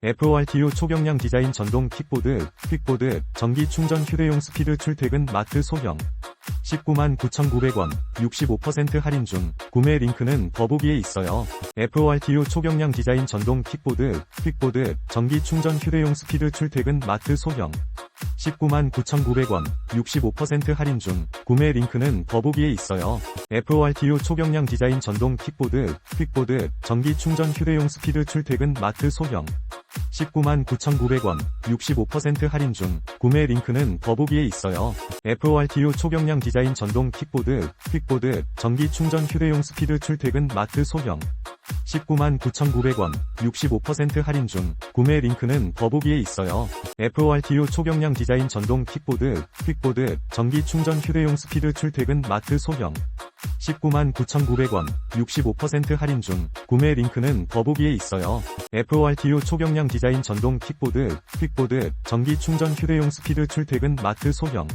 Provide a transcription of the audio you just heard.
FORTU 초경량 디자인 전동 킥보드, 퀵보드, 전기 충전 휴대용 스피드 출퇴근 마트 소형. 19만 9,900원, 65% 할인 중, 구매 링크는 더보기에 있어요. FORTU 초경량 디자인 전동 킥보드, 퀵보드, 전기 충전 휴대용 스피드 출퇴근 마트 소형. 19만 9,900원, 65% 할인 중, 구매 링크는 더보기에 있어요. FORTU 초경량 디자인 전동 킥보드, 퀵보드, 전기 충전 휴대용 스피드 출퇴근 마트 소형. 19만 9,900원, 65% 할인 중, 구매 링크는 더보기에 있어요. FORTU 초경량 디자인 전동 킥보드, 퀵보드, 전기 충전 휴대용 스피드 출퇴근 마트 소형. 19만 9,900원, 65% 할인 중, 구매 링크는 더보기에 있어요. FORTU 초경량 디자인 전동 킥보드, 퀵보드, 전기 충전 휴대용 스피드 출퇴근 마트 소형. 19만 9,900원, 65% 할인 중, 구매 링크는 더보기에 있어요. FORTU 초경량 디자인 전동 킥보드, 퀵보드, 전기 충전 휴대용 스피드 출퇴근 마트 소형.